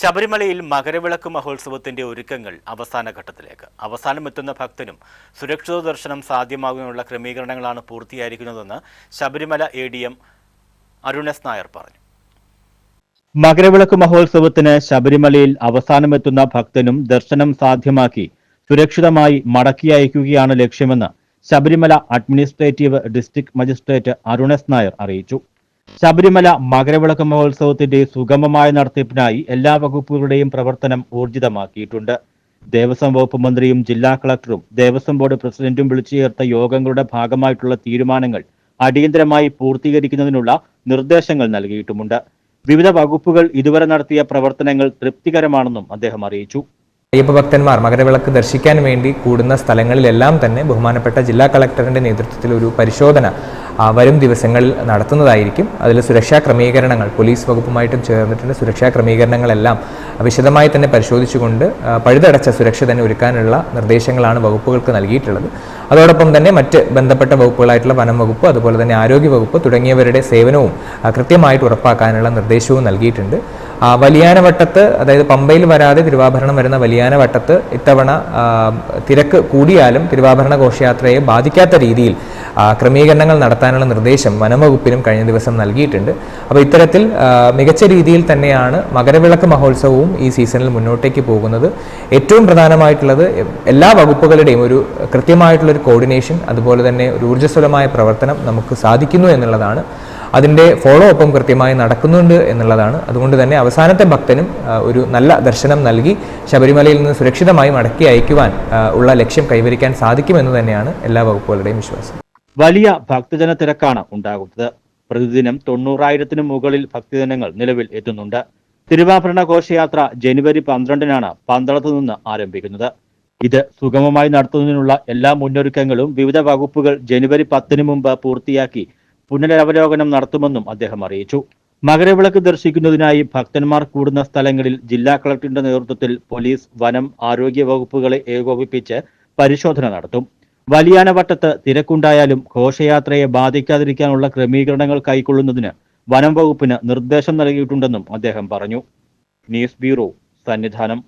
ശബരിമലയിൽ മകരവിളക്ക് മഹോത്സവത്തിന്റെ ഒരുക്കങ്ങൾ അവസാന ഘട്ടത്തിലേക്ക്. അവസാനമെത്തുന്ന ഭക്തനും സുരക്ഷിത ദർശനം സാധ്യമാകുന്നതിനുള്ള ക്രമീകരണങ്ങളാണ് പൂർത്തിയായിരിക്കുന്നതെന്ന് Sabarimala A D M Arunas Nair പറഞ്ഞു. മകരവിളക്ക് മഹോത്സവത്തിന് ശബരിമലയിൽ അവസാനമെത്തുന്ന ഭക്തനും ദർശനം സാധ്യമാക്കി സുരക്ഷിതമായി മടക്കി അയക്കുകയാണ് ലക്ഷ്യമെന്ന് Sabarimala administrative district magistrate Arunas Nair അറിയിച്ചു. ശബരിമല മകരവിളക്ക് മഹോത്സവത്തിന്റെ സുഗമമായ നടത്തിപ്പിനായി എല്ലാ വകുപ്പുകളുടെയും പ്രവർത്തനം ഊർജിതമാക്കിയിട്ടുണ്ട്. ദേവസ്വം വകുപ്പ് മന്ത്രിയും ജില്ലാ കളക്ടറും ദേവസ്വം ബോർഡ് പ്രസിഡന്റും വിളിച്ചു ചേർത്ത യോഗങ്ങളുടെ ഭാഗമായിട്ടുള്ള തീരുമാനങ്ങൾ അടിയന്തരമായി പൂർത്തീകരിക്കുന്നതിനുള്ള നിർദ്ദേശങ്ങൾ നൽകിയിട്ടുമുണ്ട്. വിവിധ വകുപ്പുകൾ ഇതുവരെ നടത്തിയ പ്രവർത്തനങ്ങൾ തൃപ്തികരമാണെന്നും അദ്ദേഹം അറിയിച്ചു. അയ്യപ്പ ഭക്തന്മാർ മകരവിളക്ക് ദർശിക്കാൻ വേണ്ടി കൂടുന്ന സ്ഥലങ്ങളിലെല്ലാം തന്നെ ബഹുമാനപ്പെട്ട ജില്ലാ കളക്ടറിന്റെ നേതൃത്വത്തിൽ ഒരു പരിശോധന വരും ദിവസങ്ങളിൽ നടത്തുന്നതായിരിക്കും. അതിൽ സുരക്ഷാ ക്രമീകരണങ്ങൾ പോലീസ് വകുപ്പുമായിട്ടും ചേർന്നിട്ടുണ്ട്. സുരക്ഷാ ക്രമീകരണങ്ങളെല്ലാം വിശദമായി തന്നെ പരിശോധിച്ചുകൊണ്ട് പഴുതടച്ച സുരക്ഷ തന്നെ ഒരുക്കാനുള്ള നിർദ്ദേശങ്ങളാണ് വകുപ്പുകൾക്ക് നൽകിയിട്ടുള്ളത്. അതോടൊപ്പം തന്നെ മറ്റ് ബന്ധപ്പെട്ട വകുപ്പുകളായിട്ടുള്ള വനം വകുപ്പ് അതുപോലെ തന്നെ ആരോഗ്യ വകുപ്പ് തുടങ്ങിയവരുടെ സേവനവും കൃത്യമായിട്ട് ഉറപ്പാക്കാനുള്ള നിർദ്ദേശവും നൽകിയിട്ടുണ്ട്. വലിയാനവട്ടത്ത് അതായത് പമ്പയിൽ വരാതെ തിരുവാഭരണം വരുന്ന വലിയാനവട്ടത്ത് ഇത്തവണ തിരക്ക് കൂടിയാലും തിരുവാഭരണ ഘോഷയാത്രയെ ബാധിക്കാത്ത രീതിയിൽ ക്രമീകരണങ്ങൾ നടത്താനുള്ള നിർദ്ദേശം വനംവകുപ്പിനും കഴിഞ്ഞ ദിവസം നൽകിയിട്ടുണ്ട്. അപ്പോൾ ഇത്തരത്തിൽ മികച്ച രീതിയിൽ തന്നെയാണ് മകരവിളക്ക് മഹോത്സവവും ഈ സീസണിൽ മുന്നോട്ടേക്ക് പോകുന്നത്. ഏറ്റവും പ്രധാനമായിട്ടുള്ളത് എല്ലാ വകുപ്പുകളുടെയും ഒരു കൃത്യമായിട്ടുള്ളൊരു കോർഡിനേഷൻ അതുപോലെ തന്നെ ഒരു ഊർജസ്വലമായ പ്രവർത്തനം നമുക്ക് സാധിക്കുന്നു എന്നുള്ളതാണ്. അതിന്റെ ഫോളോ അപ്പും കൃത്യമായി നടക്കുന്നുണ്ട് എന്നുള്ളതാണ്. അതുകൊണ്ട് തന്നെ അവസാനത്തെ ഭക്തനും ഒരു നല്ല ദർശനം നൽകി ശബരിമലയിൽ നിന്ന് സുരക്ഷിതമായി മടക്കി അയക്കുവാൻ ഉള്ള ലക്ഷ്യം കൈവരിക്കാൻ സാധിക്കുമെന്ന് തന്നെയാണ് എല്ലാ വകുപ്പുകളുടെയും വിശ്വാസം. വലിയ ഭക്തജന തിരക്കാണ് ഉണ്ടാകുന്നത്. പ്രതിദിനം തൊണ്ണൂറായിരത്തിനു മുകളിൽ ഭക്തജനങ്ങൾ നിലവിൽ എത്തുന്നുണ്ട്. തിരുവാഭരണ ഘോഷയാത്ര ജനുവരി പന്ത്രണ്ടിനാണ് പന്തളത്ത് നിന്ന് ആരംഭിക്കുന്നത്. ഇത് സുഗമമായി നടത്തുന്നതിനുള്ള എല്ലാ മുന്നൊരുക്കങ്ങളും വിവിധ വകുപ്പുകൾ ജനുവരി പത്തിന് മുമ്പ് പൂർത്തിയാക്കി പുനരവലോകനം നടത്തുമെന്നും അദ്ദേഹം അറിയിച്ചു. മകരവിളക്ക് ദർശിക്കുന്നതിനായി ഭക്തന്മാർ കൂടുന്ന സ്ഥലങ്ങളിൽ ജില്ലാ കളക്ടറുടെ നേതൃത്വത്തിൽ പോലീസ് വനം ആരോഗ്യ വകുപ്പുകളെ ഏകോപിപ്പിച്ച് പരിശോധന നടത്തും. വലിയാനവട്ടത്ത് തിരക്കുണ്ടായാലും ഘോഷയാത്രയെ ബാധിക്കാതിരിക്കാനുള്ള ക്രമീകരണങ്ങൾ കൈക്കൊള്ളുന്നതിന് വനം വകുപ്പിന് നിർദ്ദേശം നൽകിയിട്ടുണ്ടെന്നും അദ്ദേഹം പറഞ്ഞു. News bureau Sannidhanam.